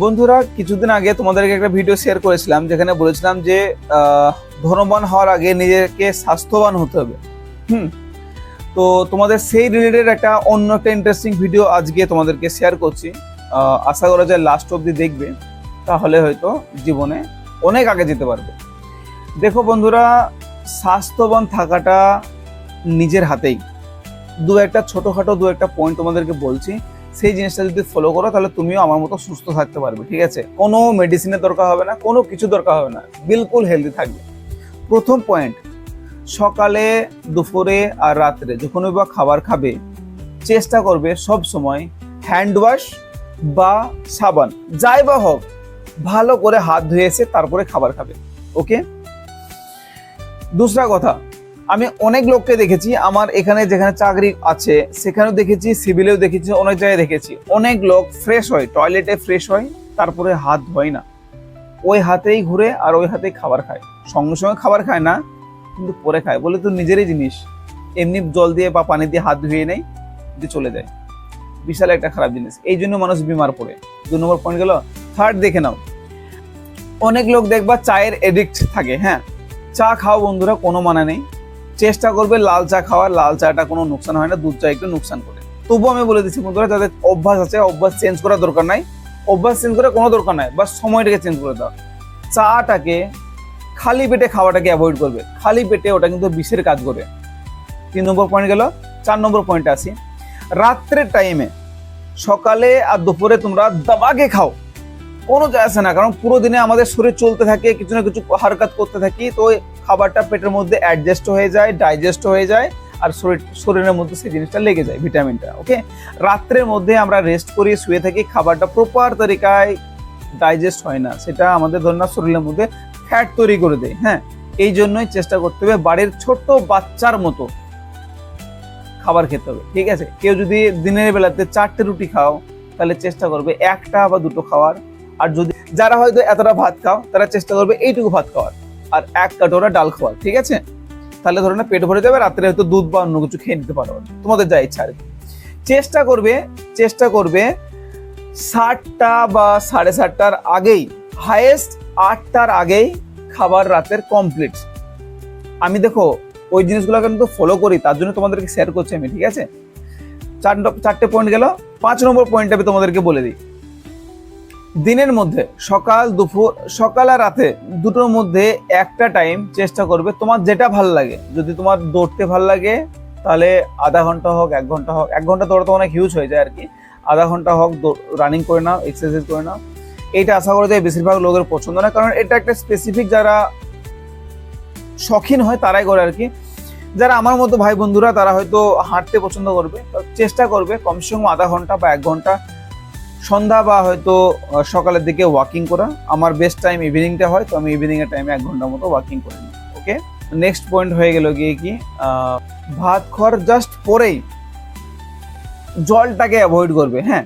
বন্ধুরা, কিছুদিন আগে তোমাদেরকে একটা ভিডিও শেয়ার করেছিলাম, যেখানে বলেছিলাম যে ধনবান হওয়ার আগে নিজেকে স্বাস্থ্যবান হতে হবে। হুম? তো তোমাদের সেই রিলেটেড একটা অন্য একটা ইন্টারেস্টিং ভিডিও আজকে তোমাদেরকে শেয়ার করছি। আশা করা যায় লাস্ট অবধি দেখবে, তাহলে হয়তো জীবনে অনেক আগে যেতে পারবে। দেখো বন্ধুরা, স্বাস্থ্যবান থাকাটা নিজের হাতেই। দু একটা ছোটোখাটো দু একটা পয়েন্ট তোমাদেরকে বলছি। সেই জিনিসটা যদি ফলো করো, তাহলে তুমিও আমার মতো সুস্থ থাকতে পারবে, ঠিক আছে? কোনো মেডিসিনের দরকার হবে না, কোনো কিছু দরকার হবে না, বিলকুল হেলদি থাকবে। প্রথম পয়েন্ট সকালে, দুপুরে আর রাত্রে যখনই বা খাবার খাবে, চেষ্টা করবে সব সময় হ্যান্ড ওয়াশ বা সাবান, যাই বা হোক, ভালো করে হাত ধুয়ে এসে তারপরে খাবার খাবে ওকে দুসরা কথা আমি অনেক লোককে দেখেছি, আমার এখানে যেখানে চাকরি আছে, সেখানেও দেখেছি, সিভিলেও দেখেছি, অনেক জায়গায় দেখেছি। অনেক লোক ফ্রেশ হয় টয়লেটে ফ্রেশ হয়, তারপরে হাত ধোয় না। ওই হাতেই ঘুরে আর ওই হাতেই খাবার খায়। সঙ্গে সঙ্গে খাবার খায় না, কিন্তু পরে খায়। বলে তো নিজেরই জিনিস। এমনি জল দিয়ে বা পানি দিয়ে হাত ধুয়ে নেই, দিয়ে চলে যায়। বিশাল একটা খারাপ জিনিস। এই জন্য মানুষ বিমার পড়ে। দু নম্বর পয়েন্ট গেল থার্ড দেখে নাও। অনেক লোক দেখবা চায়ের এডিক্ট থাকে হ্যাঁ। চা খাও বন্ধুরা, কোনো মানা নেই। চেষ্টা করবে লাল চা খাওয়ার, লাল চাটা কোনো নোকসান হয় না, দুধ চা একটু নোকসান করে। তবুও আমি বলে দিচ্ছি বন্ধুরা, যাদের অভ্যাস আছে, অভ্যাস চেঞ্জ করার দরকার নাই। অভ্যাস চেঞ্জ করার কোনো দরকার নাই বা সময়টাকে চেঞ্জ করে দাও। চাটাকে খালি পেটে খাওয়াটাকে অ্যাভয়েড করবে। খালি পেটে ওটা কিন্তু বিষের কাজ করে। তিন নম্বর পয়েন্ট গেল, চার নম্বর পয়েন্টে আসি। রাত্রের টাইমে সকালে আর দুপুরে তোমরা দাবাকে খাও। কোনো যায় আসে না, কারণ পুরো দিনে আমাদের শরীর চলতে থাকে, কিছু না কিছু হারকাত করতে থাকি। তো খাবারটা পেটের মধ্যে অ্যাডজাস্ট হয়ে যায় ডাইজেস্ট হয়ে যায়, আর শরীর, শরীরের মধ্যে সেই জিনিসটা লেগে যায় ভিটামিনটা ওকে রাত্রের মধ্যে আমরা রেস্ট করি শুয়ে থাকি, খাবারটা প্রপার তরিকায় ডাইজেস্ট হয় না, সেটা আমাদের ধরুন না শরীরের মধ্যে ফ্যাট তৈরি করে দেয় হ্যাঁ? এই জন্যই চেষ্টা করতে হবে বাড়ির ছোট্ট বাচ্চার মতো খাবার খেতে হবে, ঠিক আছে? কেউ যদি দিনের বেলাতে চারটে রুটি খাও, তাহলে চেষ্টা করবে একটা বা দুটো খাওয়ার, আর যদি, যারা হয়তো এতটা ভাত খাও, তারা চেষ্টা করবে এইটুকু ভাত খাওয়ার। আর এক কাটোরা ডাল খাওয়ার ঠিক আছে? তাহলে ধরো না পেট ভরে যাবে, রাত্রে হয়তো দুধ বা অন্য কিছু খেয়ে নিতে পারো। তোমাদের যা ইচ্ছা আর চেষ্টা করবে চেষ্টা করবে সাতটা বা সাড়ে সাতটার আগেই হায়েস্ট আটটার আগেই খাবার রাতের কমপ্লিট আমি দেখো, ওই জিনিসগুলো কিন্তু ফলো করি, তার জন্য তোমাদেরকে শেয়ার করছি আমি, ঠিক আছে? চারটে পয়েন্ট গেল, পাঁচ নম্বর পয়েন্ট আমি তোমাদেরকে বলে দিই। দিনের মধ্যে, সকাল, দুপুর, সকাল আর রাতে দুটোর মধ্যে একটা টাইম চেষ্টা করবে তোমার যেটা ভালো লাগে। যদি তোমার দৌড়তে ভালো লাগে, তাহলে আধা ঘণ্টা হোক, এক ঘণ্টা হোক, এক ঘণ্টা দৌড়াতে অনেক হিউজ হয়ে যায় আর কি আধা ঘণ্টা হোক রানিং করে নাও এক্সারসাইজ করে নাও। এইটা আশা করা যায় বেশিরভাগ লোকের পছন্দ না কারণ এটা একটা স্পেসিফিক যারা শখিন হয়, তারাই করে আর কি যারা আমার মতো ভাই বন্ধুরা তারা হয়তো হাঁটতে পছন্দ করবে চেষ্টা করবে, কমসে কম আধা ঘণ্টা বা এক ঘণ্টা সন্ধ্যা বা হয়তো সকালের দিকে ওয়াকিং করা। আমার বেস্ট টাইম ইভিনিংটা হয়, তো আমি ইভিনিং এর টাইমে এক ঘণ্টা মতো ওয়াকিং করে নিই ওকে নেক্সট পয়েন্ট হয়ে গেল গিয়ে কি ভাত খাওয়ার জাস্ট পরেই জলটাকে অ্যাভয়েড করবে হ্যাঁ?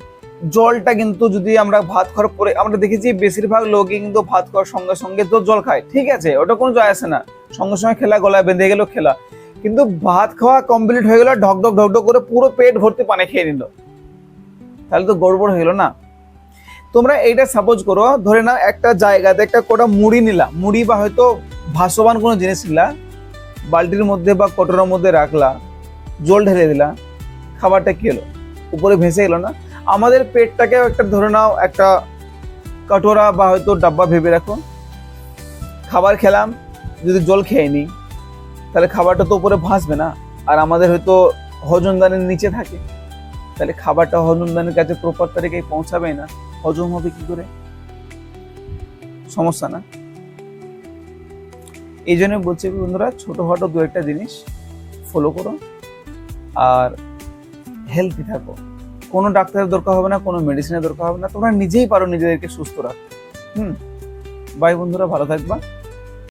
জলটা কিন্তু যদি আমরা ভাত খাওয়ার পরে, আমরা দেখেছি বেশিরভাগ লোকই কিন্তু ভাত খাওয়ার সঙ্গে সঙ্গে তো জল খায়, ঠিক আছে? ওটা কোনো যায় আসে না। সঙ্গে সঙ্গে খেলা, গলায় বেঁধে গেল খেলা। কিন্তু ভাত খাওয়া কমপ্লিট হয়ে গেল ঢক ঢক ঢক ঢক করে পুরো পেট ভর্তি পানি খেয়ে নিল। তাহলে তো গড়বড় হইল না। তোমরা এইটা সাপোজ করো, ধরে নাও একটা জায়গাতে একটা কোটা মুড়ি নিলা। মুড়ি বা হয়তো ভাসমান কোনো জিনিস নিলা, বালতির মধ্যে বা কটোরের মধ্যে রাখলা, জল ঢেলে দিলা, খাবারটা কি হলো? উপরে ভেসে গেলো না? আমাদের পেটটাকেও একটা ধরে নাও একটা কটোরা বা হয়তো ডাব্বা ভেবে রাখো। খাবার খেলাম, যদি জল খেয়ে নিই, তাহলে খাবারটা তো উপরে ভাসবে না, আর আমাদের হয়তো হজমদানের নিচে থাকে। তাহলে খাবারটা হজমদানের কাছে প্রপার তারিখে পৌঁছাবে না? হজম হবে কি করে? সমস্যা না। এই জন্য বলছি বন্ধুরা ছোটোখাটো দু একটা জিনিস ফলো করো আর হেলদি থাকো। কোনো ডাক্তারের দরকার হবে না, কোনো মেডিসিনের দরকার হবে না, তোমরা নিজেই পারো নিজেদেরকে সুস্থ রাখতে। হুম? বাই বন্ধুরা, ভালো থাকবা।